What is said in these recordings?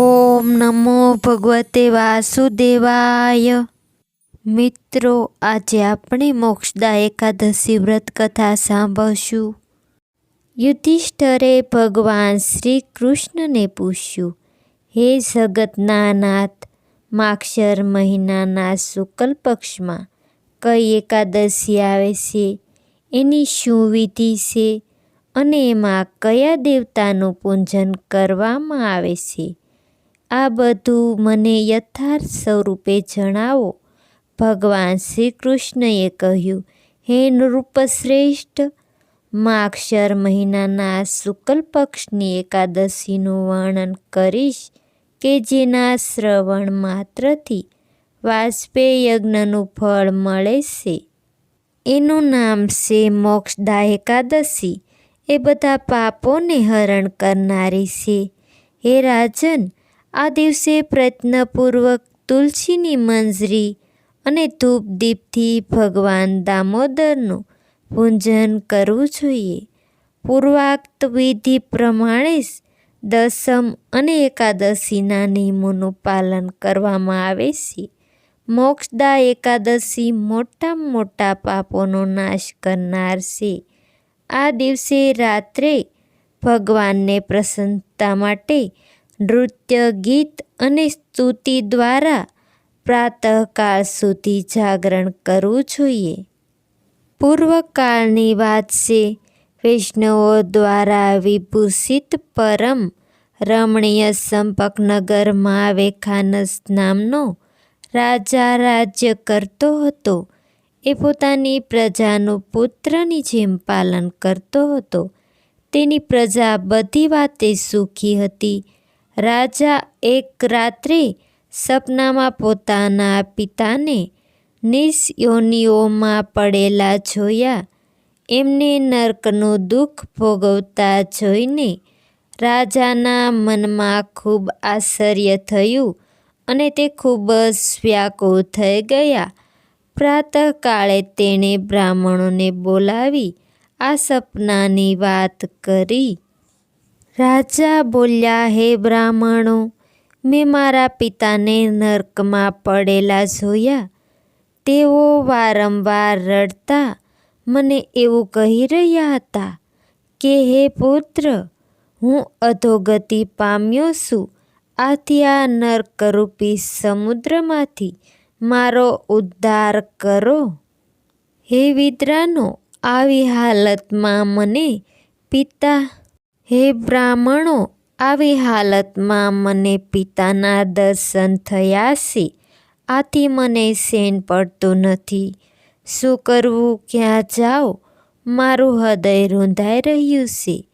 ઓમ નમો ભગવતે વાસુદેવાય. મિત્રો, આજે આપણે મોક્ષદા એકાદશી વ્રત કથા સાંભળશું. યુધિષ્ઠરે ભગવાન શ્રી કૃષ્ણને પૂછ્યું, હે જગતના નાથ માક્ષર મહિનાના શુક્લ પક્ષમાં કઈ એકાદશી આવે છે? એની શું વિધિ છે? અને એમાં કયા દેવતાનું પૂજન કરવામાં આવે છે? આ બધું મને યથાર્થ સ્વરૂપે જણાવો. ભગવાન શ્રી કૃષ્ણએ કહ્યું, હે નૃપશ્રેષ્ઠ, માક્ષર મહિનાના શુક્લ પક્ષની એકાદશીનું વર્ણન કરીશ કે જેના શ્રવણ માત્રથી વાજપેય યજ્ઞનું ફળ મળે છે. એનું નામ છે મોક્ષદા એકાદશી. એ બધા પાપોને હરણ કરનારી છે. હે રાજન આ દિવસે પ્રયત્નપૂર્વક તુલસીની મંજરી અને ધૂપ દીપથી ભગવાન દામોદરનું પૂજન કરવું જોઈએ. પૂર્વાક્ત વિધિ પ્રમાણે જ દસમ અને એકાદશીના નિયમોનું પાલન કરવામાં આવે છે. મોક્ષદા એકાદશી મોટા મોટા પાપોનો નાશ કરનાર છે. આ દિવસે રાત્રે ભગવાનને પ્રસન્નતા માટે નૃત્ય, ગીત અને સ્તુતિ દ્વારા પ્રાતઃકાળ સુધી જાગરણ કરવું જોઈએ. પૂર્વકાળની વાત છે, વૈષ્ણવો દ્વારા વિભૂષિત પરમ રમણીય સંપકનગરમાં વેખાનસ નામનો રાજા રાજ્ય કરતો હતો. એ પોતાની પ્રજાનું પુત્રની જેમ પાલન કરતો હતો. તેની પ્રજા બધી વાતે સુખી હતી રાજા એક રાત્રે સપનામાં પોતાના પિતાને નિસ્યોનિઓમાં પડેલા જોયા. એમને નર્કનું દુઃખ ભોગવતા જોઈને રાજાના મનમાં ખૂબ આશ્ચર્ય થયું અને તે ખૂબ જ વ્યાકુળ થઈ ગયા. પ્રાતઃકાળે તેણે બ્રાહ્મણોને બોલાવી આ સપનાની વાત કરી. રાજા બોલ્યા, હે બ્રાહ્મણો, મેં મારા પિતાને નર્કમાં પડેલા જોયા. તેઓ વારંવાર રડતા મને એવું કહી રહ્યા હતા કે, હે પુત્ર, હું અધોગતિ પામ્યો છું. આથી આ નર્કરૂપી સમુદ્રમાંથી મારો ઉદ્ધાર કરો. હે વિદ્રાનો, આવી હાલતમાં મને પિતા હે બ્રાહ્મણો, આવી હાલતમાં મને પિતાના દર્શન થયા છે. આથી મને સેન પડતું નથી. શું કરવું, ક્યાં જાઓ મારું હૃદય રૂંધાઈ રહ્યું છે.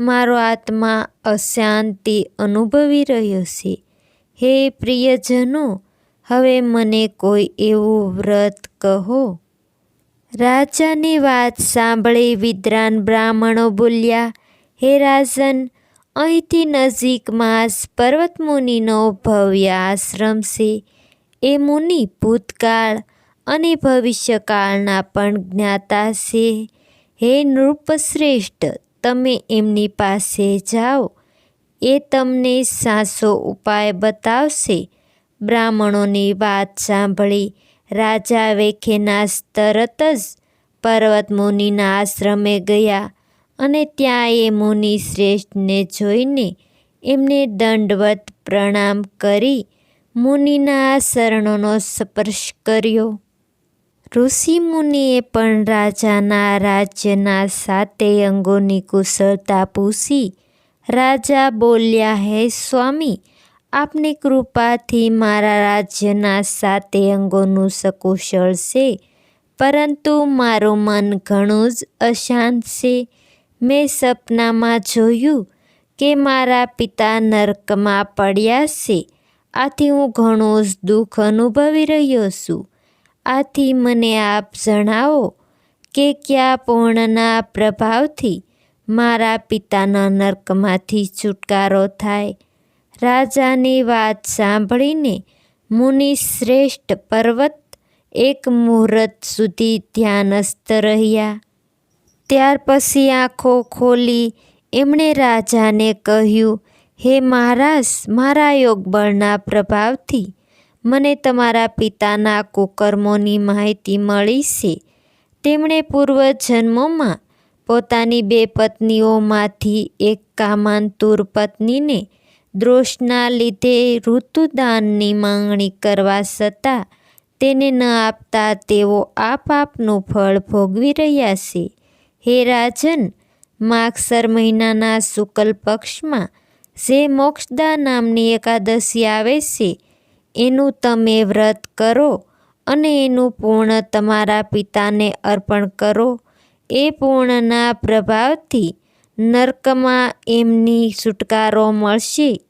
મારો આત્મા અશાંતિ અનુભવી રહ્યો છે. હે પ્રિયજનો, હવે મને કોઈ એવું વ્રત કહો. રાજાની વાત સાંભળી વિદ્રાન બ્રાહ્મણો બોલ્યા હે રાજન, અહીંથી નજીકમાં પર્વત મુનિનો ભવ્ય આશ્રમ છે. એ મુનિ ભૂતકાળ અને ભવિષ્યકાળના પણ જ્ઞાતા છે. હે નૃપશ્રેષ્ઠ, તમે એમની પાસે જાઓ. એ તમને સાસો ઉપાય બતાવશે. બ્રાહ્મણોની વાત સાંભળી રાજા વેખેનાસ તરત જ પર્વત મુનિના આશ્રમે ગયા. અને ત્યાં એ મુનિ શ્રેષ્ઠને જોઈને એમને દંડવત પ્રણામ કરી મુનિના શરણોનો સ્પર્શ કર્યો. ઋષિ મુનિએ પણ રાજાના રાજ્યના સાતે અંગોની કુશળતા પૂછી, રાજા બોલ્યા, હે સ્વામી, આપની કૃપાથી મારા રાજ્યના સાતે અંગોનું સકુશળ છે, પરંતુ મારું મન ઘણું જ અશાંત છે. મેં સપનામાં જોયું કે મારા પિતા નર્કમાં પડ્યા છે. આથી હું ઘણો જ દુઃખ અનુભવી રહ્યો છું. આથી મને આપ જણાવો કે કયા પૂર્ણના પ્રભાવથી મારા પિતાના નર્કમાંથી છુટકારો થાય? રાજાની વાત સાંભળીને મુનિ શ્રેષ્ઠ પર્વત એક મુહૂર્ત સુધી ધ્યાનસ્થ રહ્યા. ત્યાર પછી આંખો ખોલી એમણે રાજાને કહ્યું, હે મહારાજ, મારા યોગબળના પ્રભાવથી મને તમારા પિતાના કુકર્મોની માહિતી મળી છે. તેમણે પૂર્વજન્મોમાં પોતાની બે પત્નીઓમાંથી એક કામાંતુર પત્નીને દ્રોષના લીધે ઋતુદાનની માંગણી કરવા છતાં તેને ન આપતા તેઓ આ પાપનું ફળ ભોગવી રહ્યા છે. હે રાજન, માગસર મહિનાના શુક્લ પક્ષમાં જે મોક્ષદા નામની એકાદશી આવે છે, એનું તમે વ્રત કરો અને એનું પૂર્ણ તમારા પિતાને અર્પણ કરો. એ પૂર્ણના પ્રભાવથી નર્કમાં એમની છુટકારો મળશે.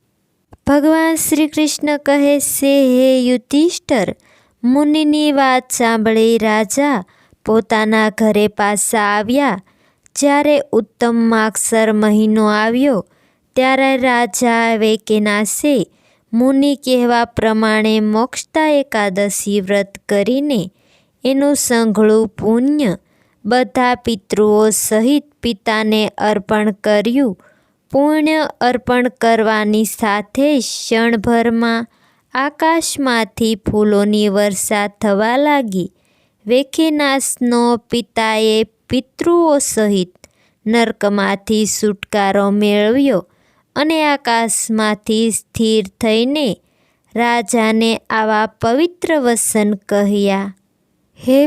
ભગવાન શ્રી કૃષ્ણ કહે છે, હે યુધિષ્ઠર, મુનિની વાત સાંભળી રાજા પોતાના ઘરે પાછા આવ્યા. જ્યારે ઉત્તમ માગસર મહિનો આવ્યો, ત્યારે રાજા વૈકેનાશે મુનિ કહેવા પ્રમાણે મોક્ષતા એકાદશી વ્રત કરીને એનું સંઘળું પુણ્ય બધા પિતૃઓ સહિત પિતાને અર્પણ કર્યું. પુણ્ય અર્પણ કરવાની સાથે ક્ષણભરમાં આકાશમાંથી ફૂલોની વર્ષા થવા લાગી. વૈખેનાસનો પિતાએ પિતૃઓ સહિત નર્કમાંથી છુટકારો મેળવ્યો અને આકાશમાંથી સ્થિર થઈને રાજાને આવા પવિત્ર વસન કહ્યા, હે